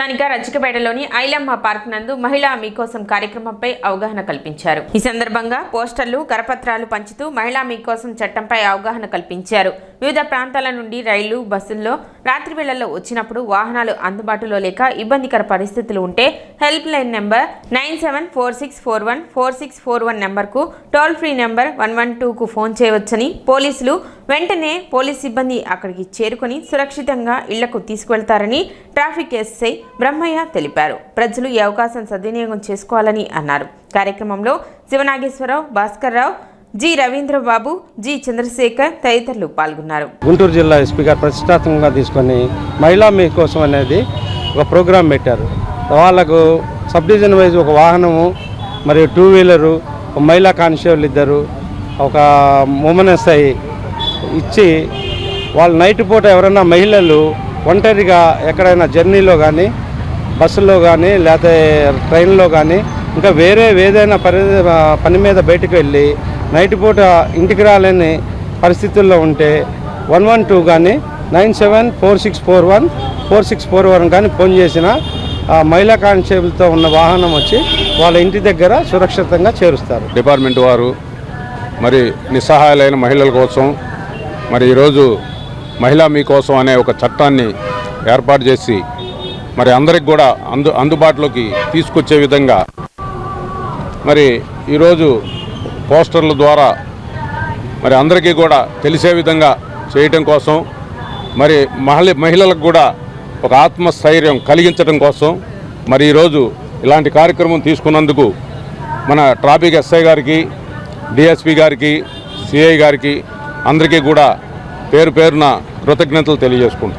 స్థానిక రచ్చికపేటలోని ఐలమ్మ పార్క్ నందు మహిళా మీకోసం కార్యక్రమంపై అవగాహన కల్పించారు. ఈ సందర్భంగా పోస్టర్లు కరపత్రాలు పంచుతూ మహిళా మీకోసం చట్టంపై అవగాహన కల్పించారు. వివిధ ప్రాంతాల నుండి రైళ్ళు బస్సుల్లో రాత్రి వేళల్లో వచ్చినప్పుడు వాహనాలు అందుబాటులో లేక ఇబ్బందికర పరిస్థితులు ఉంటే help line number nine seven four six four one four six four one నెంబర్కు toll free number one one టూకు phone చేయవచ్చని పోలీసులు వెంటనే పోలీస్ సిబ్బంది అక్కడికి చేరుకొని సురక్షితంగా ఇళ్ళకు తీసుకువెళ్తారని ట్రాఫిక్ ఎస్ఐ బ్రహ్మయ్య తెలిపారు. ప్రజలు ఈ అవకాశం సద్వినియోగం చేసుకోవాలని అన్నారు. కార్యక్రమంలో శివనాగేశ్వరరావు భాస్కర్ రావు జి రవీంద్రబాబు జి చంద్రశేఖర్ తదితరులు పాల్గొన్నారు. గుంటూరు జిల్లా ఎస్పీ గారు ప్రతిష్టాత్మకంగా తీసుకొని మహిళా మీ కోసం అనేది ఒక ప్రోగ్రాం పెట్టారు. వాళ్ళకు సబ్ డివిజన్ వైజ్ ఒక వాహనము మరియు టూ వీలరు ఒక మహిళా కానిస్టేబుల్ ఇద్దరు ఒక ఉమెన్ ఇచ్చి వాళ్ళు నైట్ పూట ఎవరైనా మహిళలు ఒంటరిగా ఎక్కడైనా జర్నీలో కానీ బస్సులో కానీ లేకపోతే ట్రైన్లో కానీ ఇంకా వేరే ఏదైనా పని పని మీద బయటకు వెళ్ళి నైట్ పూట ఇంటికి రాలేని పరిస్థితుల్లో ఉంటే వన్ వన్ టూ కానీ nine seven four six four one four six four one కానీ ఫోన్ చేసిన మహిళా కానిస్టేబుల్తో ఉన్న వాహనం వచ్చి వాళ్ళ ఇంటి దగ్గర సురక్షితంగా చేరుస్తారు. డిపార్ట్మెంట్ వారు మరి నిస్సహాయాలైన మహిళల కోసం మరి ఈరోజు మహిళా మీకోసం అనే ఒక చట్టాన్ని ఏర్పాటు చేసి మరి అందరికి కూడా అందు అందుబాటులోకి తీసుకొచ్చే విధంగా మరి ఈరోజు పోస్టర్ల ద్వారా మరి అందరికీ కూడా తెలిసే విధంగా చేయటం కోసం మరి మహిళ మహిళలకు కూడా ఒక ఆత్మస్థైర్యం కలిగించడం కోసం మరి ఈరోజు ఇలాంటి కార్యక్రమం తీసుకున్నందుకు మన ట్రాఫిక్ ఎస్ఐ గారికి డిఎస్పి గారికి సిఐ గారికి అందరికీ కూడా పేరు పేరున కృతజ్ఞతలు తెలియజేసుకుంటున్నాం.